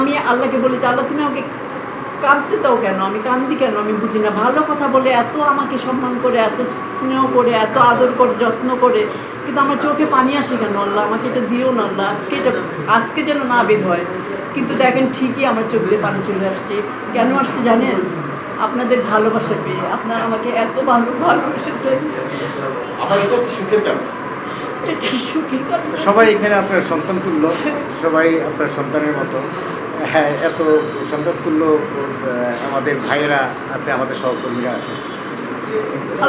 আমি আল্লাহকে বলি যে আল্লাহ তুমি আমাকে কাঁদতে দাও কেন? আমি কান্দি কেন? আমি বুঝি না। ভালো কথা বলে এত আমাকে সম্মান করে এত স্নেহ করে এত আদর করে যত্ন করে কিন্তু আমার চোখে পানি আসে কেন? আল্লাহ আমাকে এটা দিও না আল্লাহ। আজকে এটা আজকে যেন না বের হয়। কিন্তু দেখেন ঠিকই আমার চোখ দিয়ে পানি চলে আসছে। কেন আসছে জানেন? আপনাদের ভালোবাসা পেয়ে। আপনারা আমাকে এত ভালো ভালোবেসেছেন সুখের সবাই এখানে আপনার সন্তান তুল্য। সবাই আপনার সন্তানের মতো। হ্যাঁ এত সন্তান তুল্য আমাদের ভাইয়েরা আছে আমাদের সহকর্মীরা আছে।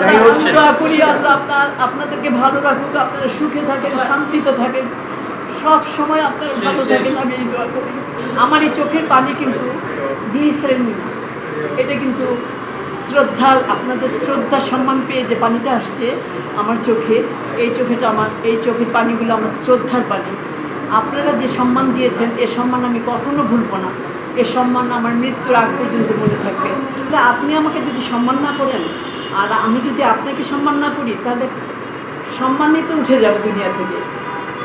যাই হোক করি আপনার আপনাদেরকে ভালো রাখুক আপনারা সুখে থাকেন শান্তিতে থাকেন। সব সময় আপনারা ভালো থাকেন আমি এই দোয়া করি। আমার এই চোখের পানি কিন্তু গ্লিসারিন এটা কিন্তু শ্রদ্ধা আপনাদের শ্রদ্ধা সম্মান পেয়ে যে পানিটা আসছে আমার চোখে এই চোখেটা আমার এই চোখের পানিগুলো আমার শ্রদ্ধার পানি। আপনারা যে সম্মান দিয়েছেন, এ সম্মান আমি কখনো ভুলবো না। এ সম্মান আমার মৃত্যুর আগ পর্যন্ত মনে থাকবে। আপনি আমাকে যদি সম্মান না করেন, আর আমি যদি আপনাকে সম্মান না করি, তাহলে সম্মান নিতে উঠে যাবে দুনিয়া থেকে।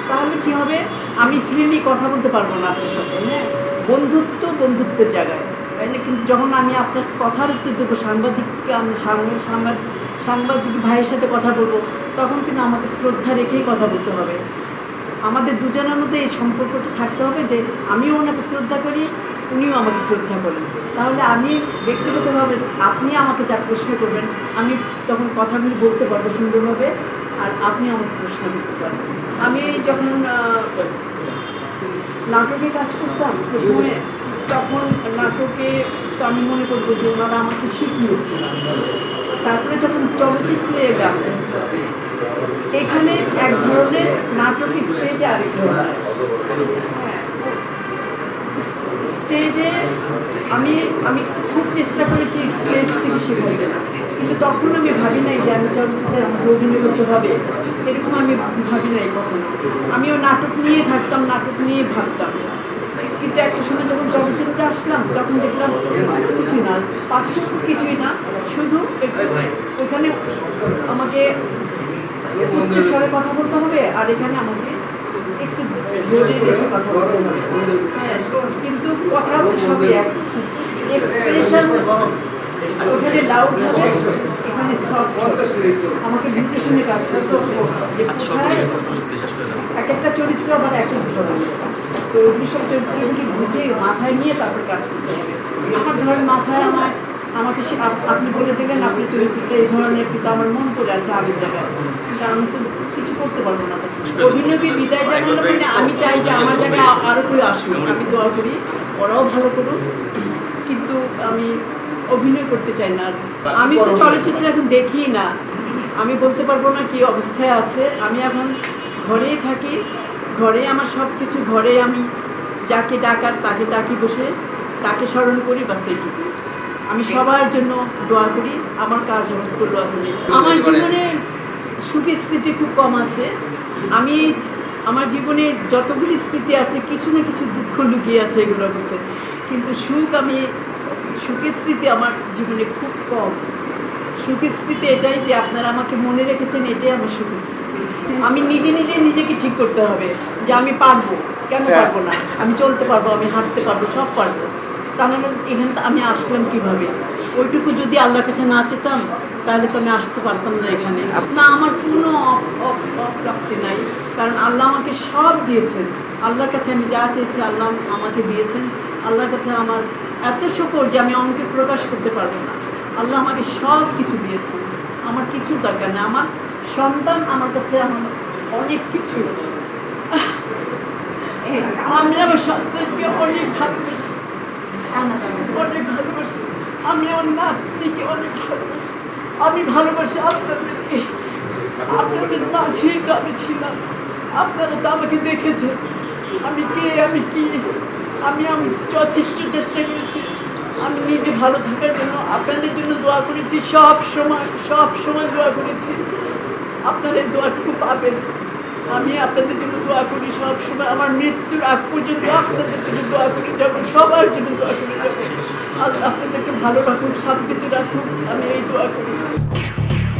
তাহলে কি হবে? আমি ফ্রিলি কথা বলতে পারব না আপনার সাথে হ্যাঁ? বন্ধুত্ব বন্ধুত্বের জায়গায়, তাই না? কিন্তু যখন আমি আপনার কথার উত্তর দেবো, সাংবাদিককে আমি সাংবাদিক সাংবাদিক ভাইয়ের সাথে কথা বলব, তখন কিন্তু আমাকে শ্রদ্ধা রেখেই কথা বলতে হবে। আমাদের দুজনের মধ্যে এই সম্পর্কটা থাকতে হবে যে আমিও ওনাকে শ্রদ্ধা করি, উনিও আমাকে শ্রদ্ধা করেন। তাহলে আমি ব্যক্তিগতভাবে আপনি আমাকে যা প্রশ্ন করবেন, আমি তখন কথাগুলি বলতে পারব সুন্দরভাবে, আর আপনি আমাকে প্রশ্ন করতে পারবেন। আমি যখন নাটকে কাজ করতাম প্রথমে, তখন নাটকে তো আমি মনে করব যে ওনারা আমাকে শিখিয়েছে তারপরে যখন চলচ্চিত্রে এলাম, এখানে এক ধরনের নাটক স্টেজে আরেক ধরনের হ্যাঁ। স্টেজে আমি আমি খুব চেষ্টা করেছি স্টেজ থেকে শেখাতে কিন্তু তখন আমি ভাবি নাই যে আমি চলচ্চিত্রে আমাকে অভিনয় করতে হবে। এরকম আমি ভাবি নাই কখনো। আমিও নাটক নিয়ে থাকতাম, নাটক নিয়ে ভাবতাম। কিন্তু একটা সময় যখন চলচ্চিত্রে আসলাম, তখন দেখলাম কিছুই না পার্থক্য কিছুই না, শুধু একটু ওখানে আমাকে উচ্চ স্বরে কথা বলতে হবে আর এখানে আমাকে একটু জোরে রেখে কথা বলতে হবে। হ্যাঁ, কিন্তু কথা সবই এক। এক্সপ্রেশন ওখানে লাউড হবে এখানে সফট আমাকে বুঝে শুনে কাজ করতে হবে। এক একটা চরিত্র আবার এক এক ধরনের। তো ওইগুলি সব চরিত্রগুলি বুঝে মাথায় নিয়ে তারপর কাজ করতে হবে। আমার ধরেন মাথায় আমার আমাকে সে আপনি বলে দেবেন আপনি চরিত্রটা এই ধরনের কিন্তু আমার মন পড়ে আছে আগের জায়গায়। কিন্তু আমি তো কিছু করতে পারব না। অভিনয়কে বিদায় জানালো মানে আমি চাই যে আমার জায়গায় আরও কেউ আসুক। আমি দোয়া করি, ওরাও ভালো করুক। কিন্তু আমি অভিনয় করতে চাই না। আমি তো চলচ্চিত্র এখন দেখি না। আমি বলতে পারব না কি অবস্থায় আছে। আমি এখন ঘরেই থাকি। ঘরে আমার সব কিছু ঘরে আমি যাকে ডাকার তাকে ডাকি বসে, তাকে স্মরণ করি বা সেইটুকু আমি সবার জন্য দোয়া করি আমার কাজ হলো দোয়া করি আমার জীবনে সুখের স্মৃতি খুব কম আছে। আমি আমার জীবনে যতগুলি স্মৃতি আছে কিছু না কিছু দুঃখ লুকিয়ে আছে এগুলোর মধ্যে। কিন্তু সুখ আমি সুখের স্মৃতি আমার জীবনে খুব কম। সুখের স্মৃতি এটাই যে আপনারা আমাকে মনে রেখেছেন এটাই আমার সুখের স্মৃতি। আমি নিজে নিজে নিজেকে ঠিক করতে হবে যে আমি পারব। কেন পারব না? আমি চলতে পারব আমি হাঁটতে পারব সব পারব। তাহলে এখানে আমি আসলাম কীভাবে? ওইটুকু যদি আল্লাহর কাছে না চেতাম তাহলে তো আমি আসতে পারতাম না এখানে। না আমার কোনো অপ- অপ- অপ্রাপ্তি নাই। কারণ আল্লাহ আমাকে সব দিয়েছেন। আল্লাহর কাছে আমি যা চেয়েছি আল্লাহ আমাকে দিয়েছেন। আল্লাহর কাছে আমার এত শকর যে আমি অঙ্কে প্রকাশ করতে পারব না। আল্লাহ আমাকে সব কিছু দিয়েছেন। আমার কিছু দরকার নেই। আমার সন্তান আমার কাছে আমার অনেক কিছু। আমি আমার সন্তানকে অনেক ভালোবাসি। অনেক ভালোবাসি আমি আমার অনেক ভালোবাসি আমি ভালোবাসি আপনাদেরকে আপনাদের মাঝেই তো আমি ছিলাম আপনারা তো আমাকে দেখেছেন আমি কে আমি কি আমি আমি যথেষ্ট চেষ্টা করেছি আমি নিজে ভালো থাকার জন্য আপনাদের জন্য দোয়া করেছি, সব সময় সব সময় দোয়া করেছি। আপনারা দোয়াটুকু পাবেন। আমি আপনাদের জন্য দোয়া করি সবসময় আমার মৃত্যুর আগ পর্যন্ত আপনাদের জন্য দোয়া করে যাব সবার জন্য দোয়া করে যাব আপনাদেরকে ভালো রাখুক, শান্তিতে রাখুন আমি এই দোয়া করি।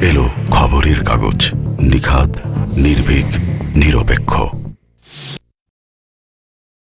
এলো খবরের কাগজ, নিখাদ, নির্ভীক, নিরপেক্ষ।